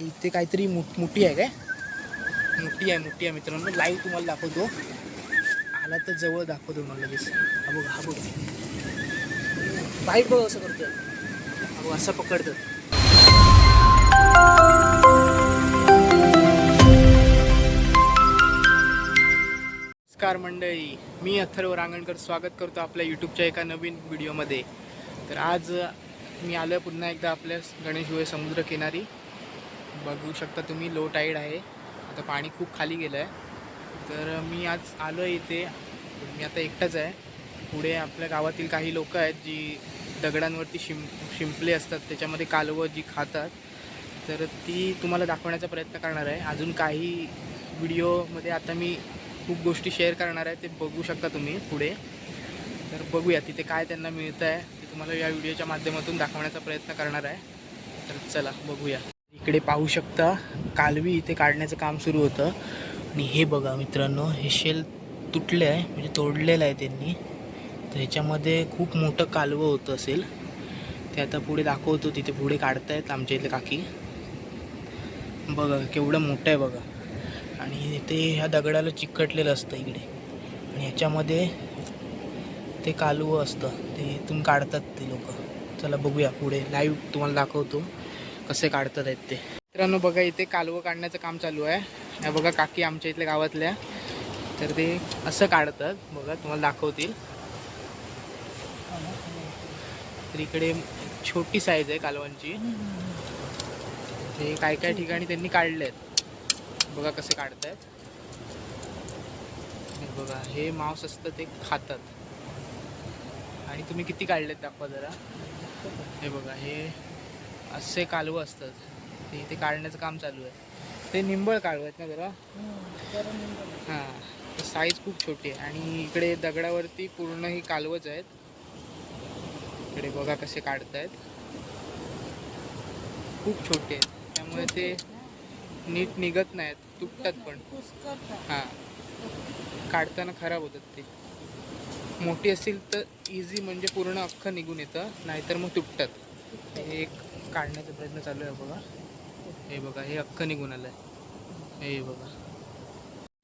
इथे काहीतरी मु- मुठी आहे काय? मुठी आहे मुठी आहे मित्रांनो. लाईव्ह तुम्हाला दाखवतो. आला तर जवळ दाखवतो मला लगेच. हा बघ हा बघ. बाईक बघ असं करतो हा बघ असं पकडतो नमस्कार मंडळी. मी अथर्व रांगणकर स्वागत करतो आपल्या यूट्यूबच्या एका नवीन व्हिडिओमध्ये तर आज मी आलो पुन्हा एकदा आपल्या गणेश समुद्र किनारी. बघू शकता तुम्ही लो टाईड आहे. आता पाणी खूप खाली गेलं आहे तर मी आज आलो आहे इथे. मी आता एकटाच आहे. पुढे आपल्या गावातील काही लोक आहेत जी दगडांवरती शिं शिंपले असतात. त्याच्यामध्ये कालवं जी खातात. तर ती तुम्हाला दाखवण्याचा प्रयत्न करणार आहे. अजून काही व्हिडिओमध्ये आता मी खूप गोष्टी शेअर करणार आहे. ते बघू शकता तुम्ही पुढे. तर बघूया तिथे काय त्यांना मिळतं आहे ते तुम्हाला या व्हिडिओच्या माध्यमातून दाखवण्याचा प्रयत्न करणार आहे. तर चला बघूया. इकडे पाहू शकता कालवी इथे काढण्याचं काम सुरू होतं. आणि हे बघा मित्रांनो हे शेल तुटले आहे म्हणजे तोडलेलं आहे त्यांनी. तर ह्याच्यामध्ये खूप मोठं कालवं होतं असेल. ते आता पुढे दाखवतो तिथे पुढे काढतायत आमच्या इथले काकी. बघा केवढं मोठं आहे बघा. आणि ते ह्या दगडाला चिकटलेलं असतं इकडे. आणि ह्याच्यामध्ये ते कालवं असतं ते इथून काढतात ते लोक. चला बघूया पुढे लाईव्ह तुम्हाला दाखवतो. कसे काढतात आहेत ते. मित्रांनो बघा इथे कालवं काढण्याचं काम चालू आहे. ह्या बघा काकी आमच्या इथल्या गावातल्या. तर ते असं काढतात. बघा तुम्हाला दाखवतील. तर इकडे छोटी साईज आहे कालवांची. हे काय काय ठिकाणी त्यांनी काढले आहेत बघा कसे काढतायत. हे बघा हे मांस असतं ते खातात. आणि तुम्ही किती काढलेत दाखवा जरा. हे बघा हे असे कालवं असतात. ते इथे काढण्याचं काम चालू आहे. ते निंबळ कालवं आहेत ना जरा? हां. साईज खूप छोटी आहे. आणि इकडे दगडावरती पूर्ण ही कालवच आहेत. इकडे बघा कसे काढतायत. खूप छोटे आहेत. त्यामुळे ते नीट निघत नाहीत. तुटतात पण. हां. काढताना खराब होतात ते. मोठी असतील तर इझी म्हणजे पूर्ण अख्खं निघून येतं. नाहीतर मग तुटतात. एक काढण्याचा प्रयत्न चालू आहे बघा. हे बघा हे अख्ख निघून आलं आहे हे बघा.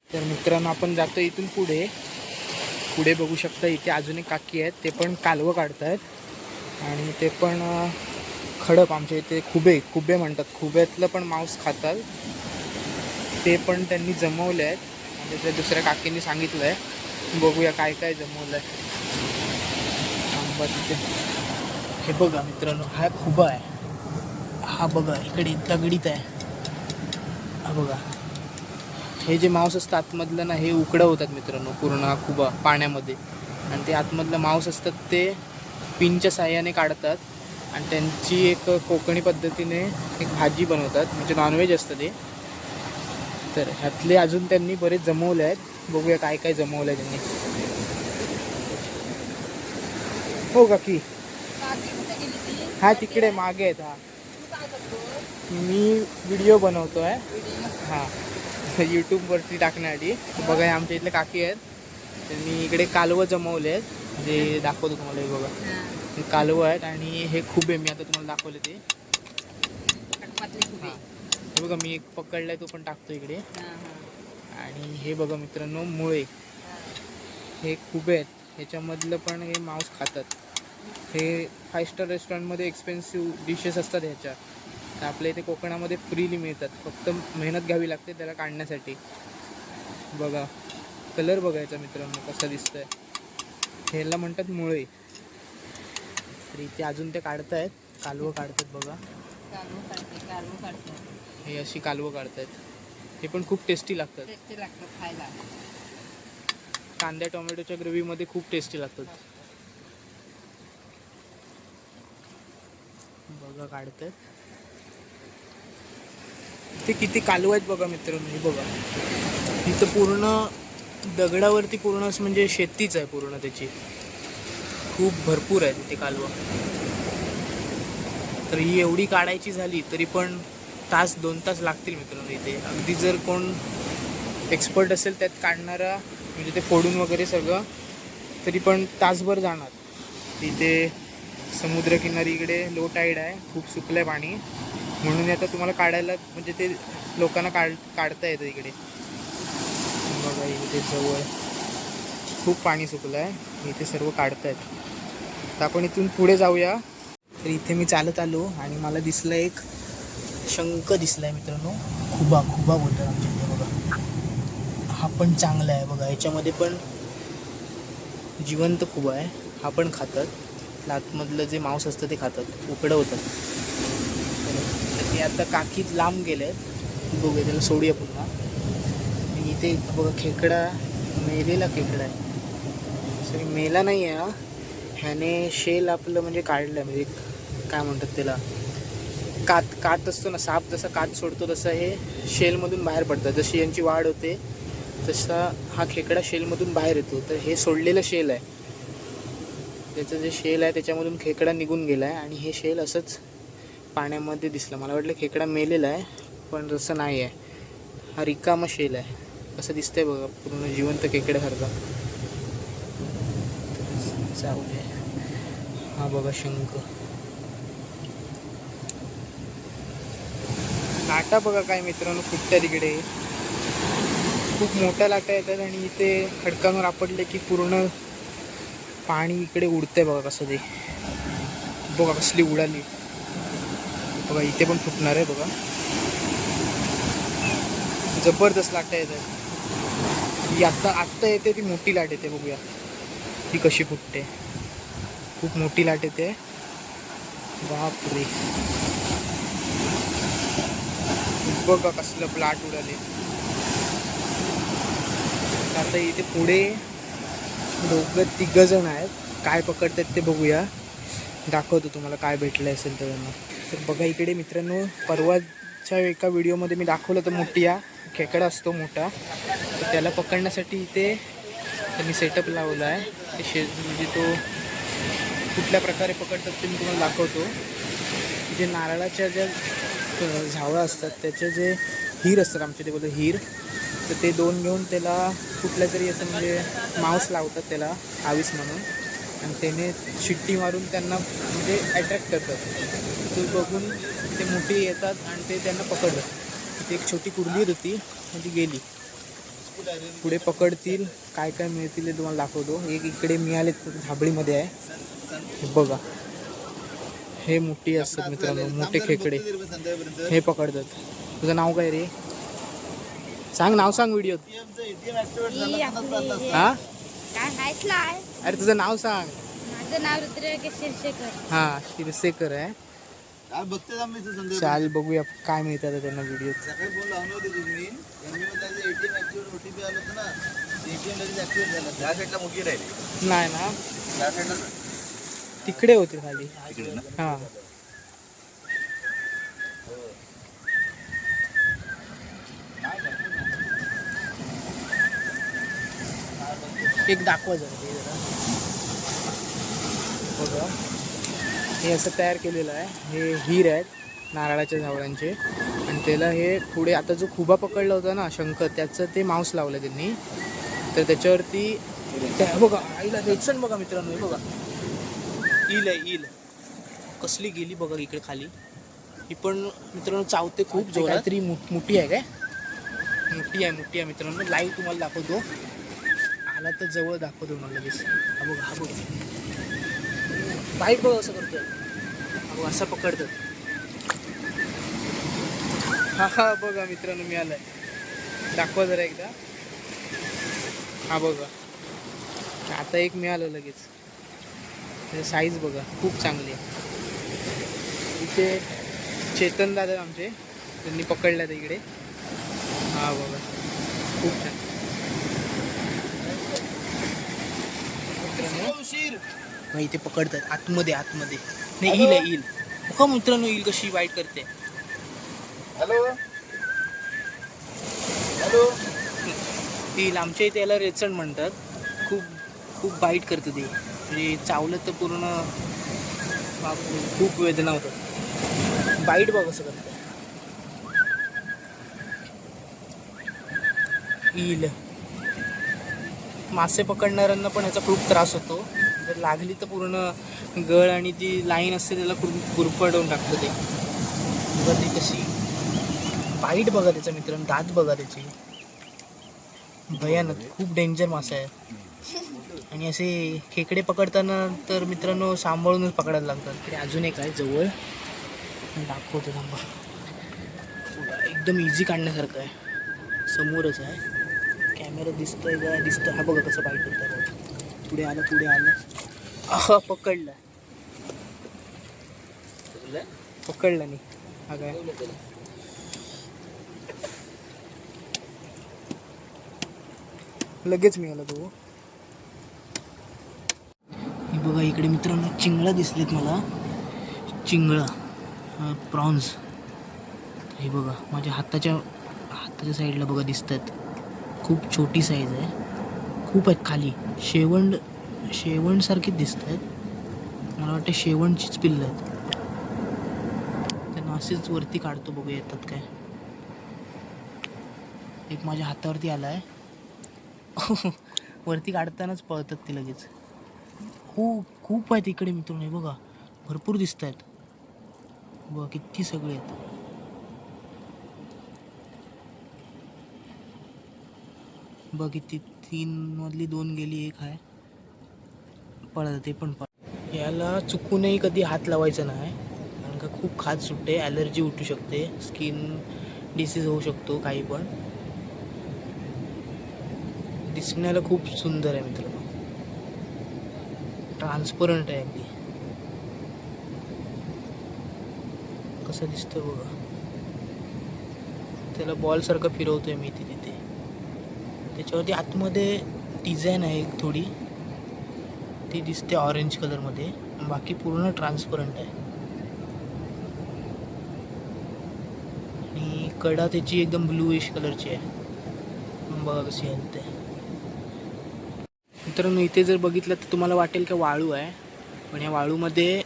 तर मित्रांनो आपण जातो इथून पुढे. पुढे बघू शकता इथे अजून एक काकी आहेत. ते पण कालवं काढतायत. आणि ते पण खडप आमच्या इथे खुबे खुबे म्हणतात. खुब्यातलं पण मांस खातात. ते पण त्यांनी जमवले म्हणजे आहेत आणि त्या दुसऱ्या काकींनी सांगितलं आहे बघूया काय काय जमवलं आहे आंबा तिथे. हे बघा मित्रांनो हा खुबा आहे. हा बघा इकडे दगडीत आहे. हा बघा. हे जे मांस असतं आतमधलं ना हे उकडं होतात मित्रांनो पूर्ण खुबा पाण्यामध्ये. आणि ते आतमधलं मांस असतात ते पिनच्या साह्याने काढतात. आणि त्यांची एक कोकणी पद्धतीने एक भाजी बनवतात. म्हणजे नॉनव्हेज असतं ते. तर ह्यातले अजून त्यांनी बरेच जमवले आहेत. बघूया काय काय जमवलं आहे त्यांनी. हो काकी. हा तिकडे मागे आहेत हा. मी व्हिडिओ बनवतो आहे हां यूट्यूबवरती टाकण्यासाठी बघा हे आमच्या इथले काकी आहेत. त्यांनी इकडे कालवं जमवले आहेत जे दाखवतो तुम्हाला हे बघा. हे कालवं आहेत आणि हे खुबे मी आता तुम्हाला दाखवले ते. हां. हे बघा मी एक पकडलाय तो पण टाकतो इकडे. आणि हे बघा मित्रांनो मुळे. हे खुबे आहेत. ह्याच्यामधलं पण हे मांस खातात. हे फाय स्टार रेस्टॉरंटमध्ये एक्सपेन्सिव्ह डिशेस असतात ह्याच्या तर आपल्या इथे कोकणामध्ये फ्रीली मिळतात. फक्त मेहनत घ्यावी लागते त्याला काढण्यासाठी. बघा. कलर बघायचा मित्रांनो कसा दिसतंय. ह्याला म्हणतात मुळे. तर इथे अजून ते काढतायत. कालवं काढतात बघा. हे अशी कालवं काढतायत. हे पण खूप टेस्टी लागतात. कांद्या टोमॅटोच्या ग्रेव्हीमध्ये खूप टेस्टी लागतात. बघा काढतात ते किती कालव आहेत बघा मित्रांनो हे बघा. इथं पूर्ण दगडावरती पूर्ण असं म्हणजे शेतीच आहे पूर्ण त्याची. खूप भरपूर आहे तिथे कालवं. तर ही एवढी काढायची झाली तरी पण तास दोन तास लागतील मित्रांनो इथे. अगदी जर कोण एक्सपर्ट असेल त्यात काढणारा म्हणजे ते फोडून वगैरे सगळं तरी पण तासभर जाणार. तिथे समुद्रकिनारी इकडे लो टाईड आहे खूप सुकलं आहे पाणी. म्हणून आता तुम्हाला काढायला म्हणजे ते लोकांना काढ काढता येतं इकडे. बघा इथे जवळ खूप पाणी सुकलं आहे इथे सर्व काढतायत. तर आपण इथून पुढे जाऊया. तर इथे मी चालत आलो आणि मला दिसलं एक शंख दिसला आहे मित्रांनो. खुबा खुबा बोलतात आमच्या इथे बघा. हा पण चांगला आहे बघा. याच्यामध्ये पण जिवंत खुबा आहे. हा पण खातात. आतमधलं जे मांस असतं ते खातात. उकडवतात तर ते आता काकीत लांब गेले बघूया त्याला सोडूया पुन्हा. आणि इथे बघा खेकडा मेलेला खेकडा आहे. सॉरी मेला नाही आहे हा. ह्याने शेल आपलं म्हणजे काढलं आहे म्हणजे काय म्हणतात त्याला? कात कात असतो ना साप जसा कात सोडतो तसं हे शेलमधून बाहेर पडतं. जशी यांची वाढ होते तसा हा खेकडा शेलमधून बाहेर येतो. तर हे सोडलेलं शेल आहे. त्याचं जे शेल आहे त्याच्यामधून खेकडा निघून गेला आहे आणि हे शेल असंच पाण्यामध्ये दिसलं. मला वाटलं खेकडा मेलेला आहे पण तसं नाही आहे. हा रिकामा शेल आहे. असं दिसतंय बघा पूर्ण जिवंत खेकड्यासारखा. जाऊ दे. हा बघा शंख. लाटा बघा काय मित्रांनो फुटत्या तिकडे खूप मोठ्या लाटा येतात आणि इथे खडकांवर आपटले की पूर्ण पाणी इकडे उडतंय बघा कसं ते. बघा कसली उडाली. बघा इथे पण फुटणार आहे बघा. जबरदस्त लाटा आहे ही आत्ता आत्ता येते ती मोठी लाट येते बघूया. ती कशी फुटते. खूप मोठी लाट येते. बापरे. बघा कसलं लाट उडाले. आता इथे पुढे दोघं तिघ जण आहेत. काय पकडतात ते बघूया. दाखवतो तुम्हाला काय भेटलं असेल तर त्यांना तर बघा इकडे मित्रांनो परवाच्या एका व्हिडिओमध्ये मी दाखवलं तर मोठी या खेकडा असतो मोठा. तर त्याला पकडण्यासाठी इथे त्यांनी सेटअप लावला आहे. ते शे म्हणजे तो कुठल्या प्रकारे पकडतात ते मी तुम्हाला दाखवतो. जे नारळाच्या ज्या झावळं असतात त्याचे जे हीर असतात आमच्या ते बोलतो हीर. तर ते दोन घेऊन त्याला कुठल्या तरी असं म्हणजे मांस लावतात त्याला आवीस म्हणून. आणि त्याने शिट्टी मारून त्यांना म्हणजे अट्रॅक्ट करतात. ते बघून ते मोठी येतात आणि ते त्यांना पकडतात. तिथे एक छोटी कुर्ली होती आणि ती गेली. पुढे पकडतील काय काय मिळतील ते तुम्हाला दाखवतो. एक इकडे मिळाले झाबळीमध्ये आहे. हे बघा. हे मोठी असतात मित्रांनो मोठे खेकडे. हे पकडतात. तुझं नाव काय रे? सांग नाव सांग व्हिडिओ ही? अरे तुझं नाव सांग. माझं नाव रुद्र शिरशेकर हा शिरसेकर आहे. चाल बघूया काय मिळतात त्यांना व्हिडिओ सकाळी फोन लावले होते तुम्ही. यांनी म्हटलं एटीएम ऍक्टिव्ह ओटीपी आलं होतं ना एटीएम लगेच ऍक्टिव्ह झालं त्या साईडला मुलगी राहिली. नाही ना. त्या साईडला तिकडे होते खाली. तिकडे ना. हा. एक दाखवा जरा. ते जरा. बघा. हे असं तयार केलेलं आहे. हे हीर आहेत नारळाच्या झावळांचे. आणि त्याला हे पुढे आता जो खुबा पकडला होता ना शंकर त्याचं ते मांस लावलं त्यांनी. तर त्याच्यावरती त्या बघा आईला रेचन बघा मित्रांनो बघा. ईल आहे ईल कसली गेली बघा इकडे खाली. ही पण मित्रांनो चावते खूप जोरात. काहीतरी मोठी आहे काय? मोठी आहे मोठी आहे मित्रांनो. लाईव्ह तुम्हाला दाखवतो. आला तर जवळ दाखवतो मला लगेच. हा बघा हा बघा. बाईक बघ असं करतोय. हा बघा असं पकडतं हा हा बघा मित्रांनो मी आलाय. दाखवा जरा एकदा. हा बघा. आता एक मिळालं लगेच. साईज बघा खूप चांगली आहे. इथे चेतन दादा आमचे त्यांनी पकडल्या इकडे. हा बघा. खूप छान. मित्रांनो उशीर. मग इथे पकडतात आतमध्ये आतमध्ये. नाही ईल आहे ईल बघा मित्रांनो ईल कशी वाईट करते. हॅलो हॅलो ईल आमच्या इथे याला रेचण म्हणतात. खूप खूप बाईट करते ती. म्हणजे चावलं तर पूर्ण बापरे, खूप वेदना होतात. बाईट बघ कसं करतं ईल मासे पकडणाऱ्यांना पण ह्याचा खूप त्रास होतो. जर लागली तर पूर्ण गळ आणि ती लाईन असते त्याला कुर कुरपडवून टाकतं ते. बघा ती कशी बाईट बघा त्याचा मित्रांनो दात बघा त्याची. भयानक खूप डेंजर मासा आहे आणि असे खेकडे पकडताना तर मित्रांनो सांभाळूनच पकडायला लागतात. तरी अजून एक आहे जवळ. दाखवतो थांबा. एकदम इझी काढण्यासारखं आहे. समोरच आहे. कॅमेरा दिसतोय का दिसतोय. हा बघा कसं बाईट होतं पुढे आलं पुढे आलं. आहा पकडलं. पकडलं? नाही हा काय लगेच मिळाला तो हे. बघा इकडे मित्रांनो चिंगळा दिसलेत मला. चिंगळा प्रॉन्स. हे बघा माझ्या हाताच्या हाताच्या साईडला बघा दिसत आहेत खूप छोटी साईज आहे. खूप आहेत खाली. शेवंड शेवंडसारखीच दिसत आहेत मला वाटतं शेवंडचीच पिल्लं आहेत. त्यांना असेच वरती काढतो बघू येतात काय. एक माझ्या हातावरती आला आहे वरती काढतानाच पळतात ते लगेच. हो खूप आहेत इकडे मित्रांनो हे बघा. भरपूर दिसत आहेत बघा किती सगळे आहेत. बघ किती तीन मधली दोन गेली एक आहे. पळत ते पण पळ याला चुकूनही कधी हात लावायचा नाही. कारण का खूप खाज सुटते ॲलर्जी उठू शकते स्किन डिसीज होऊ शकतो काही पण. दिसण्याला खूप सुंदर आहे मित्र ट्रान्सपरंट आहे अगदी. कसं दिसतं बघा. त्याला बॉलसारखं फिरवतोय मी इथे तिथे त्याच्यावरती आतमध्ये डिझाईन आहे एक थोडी. ती दिसते ऑरेंज कलरमध्ये बाकी पूर्ण ट्रान्सपरंट आहे. आणि कडा त्याची एकदम ब्लूइश कलरची आहे. बघा कशी आहे ते. मित्रांनो इथे जर बघितलं तर तुम्हाला वाटेल की वाळू आहे. पण या वाळूमध्ये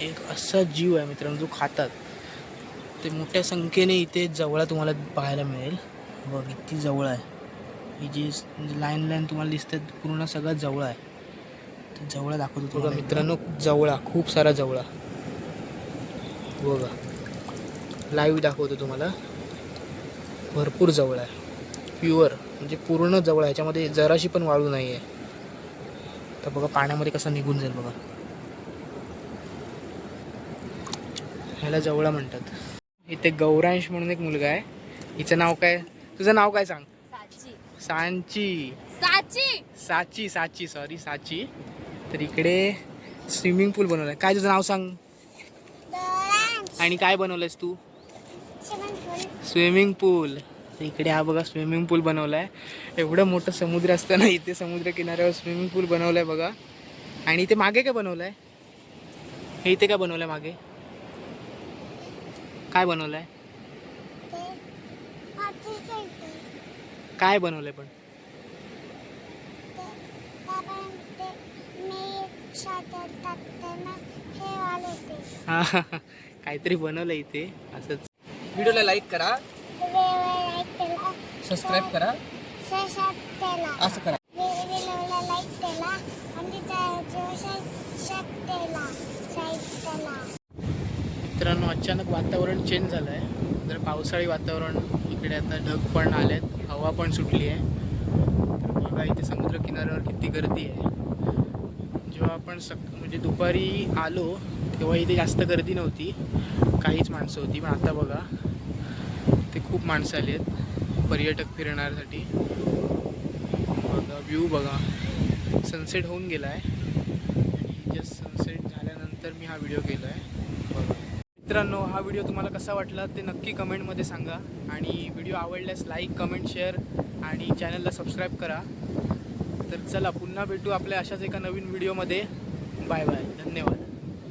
एक असा जीव आहे मित्रांनो जो खातात. ते मोठ्या संख्येने इथे जवळ तुम्हाला पाहायला मिळेल. बघ किती जवळ आहे. ही जी लाईन लाईन तुम्हाला दिसतात पूर्ण सगळं जवळ आहे. तर जवळ दाखवतो बघा मित्रांनो जवळा खूप सारा जवळा. बघा. लाईव्ह दाखवतो तुम्हाला. भरपूर जवळ आहे. प्युअर म्हणजे पूर्ण जवळ आहे. ह्याच्यामध्ये जराशी पण वाळू नाही आहे तर बघा पाण्यामध्ये कसं निघून जाईल बघा. ह्याला जवळा म्हणतात. इथे गौरांश म्हणून एक मुलगा आहे. हिचं नाव काय? तुझं नाव काय सांग? साची. सांची? साची साची सॉरी साची. तर इकडे स्विमिंग पूल बनवलाय. काय तुझं नाव सांग? आणि काय बनवलंयस तू? स्विमिंग पूल तर इकडे हा बघा स्विमिंग पूल बनवलाय. एवढं मोठं समुद्र असताना इथे समुद्र किनाऱ्यावर स्विमिंग पूल बनवलाय बघा. आणि इथे मागे काय बनवलंय? हे इथे काय बनवलंय मागे? काय बनवलंय? काय बनवलंय पण? हा काहीतरी बनवलंय इथे असंच. व्हिडिओला लाईक करा. सबस्क्राईब करा. असं करा. मित्रांनो अचानक वातावरण चेंज झालं आहे जर पावसाळी वातावरण इकडे आता ढग पण आलेत हवा पण सुटली आहे. तर बघा इथे समुद्र किनाऱ्यावर किती गर्दी आहे. जेव्हा आपण सक म्हणजे दुपारी आलो तेव्हा इथे जास्त गर्दी नव्हती. काहीच माणसं होती पण आता बघा ते खूप माणसं आली आहेत पर्यटक फिरण्यासाठी. बघा व्ह्यू बघा. सनसेट होऊन गेला आहे आणि जस्ट सनसेट झाल्यानंतर मी हा व्हिडिओ केला आहे मित्रांनो हा व्हिडिओ तुम्हाला कसा वाटला ते नक्की कमेंटमध्ये सांगा. आणि व्हिडिओ आवडल्यास लाईक कमेंट शेअर आणि चॅनलला सबस्क्राईब करा. तर चला पुन्हा भेटू आपल्या अशाच एका नवीन व्हिडिओमध्ये. बाय बाय धन्यवाद.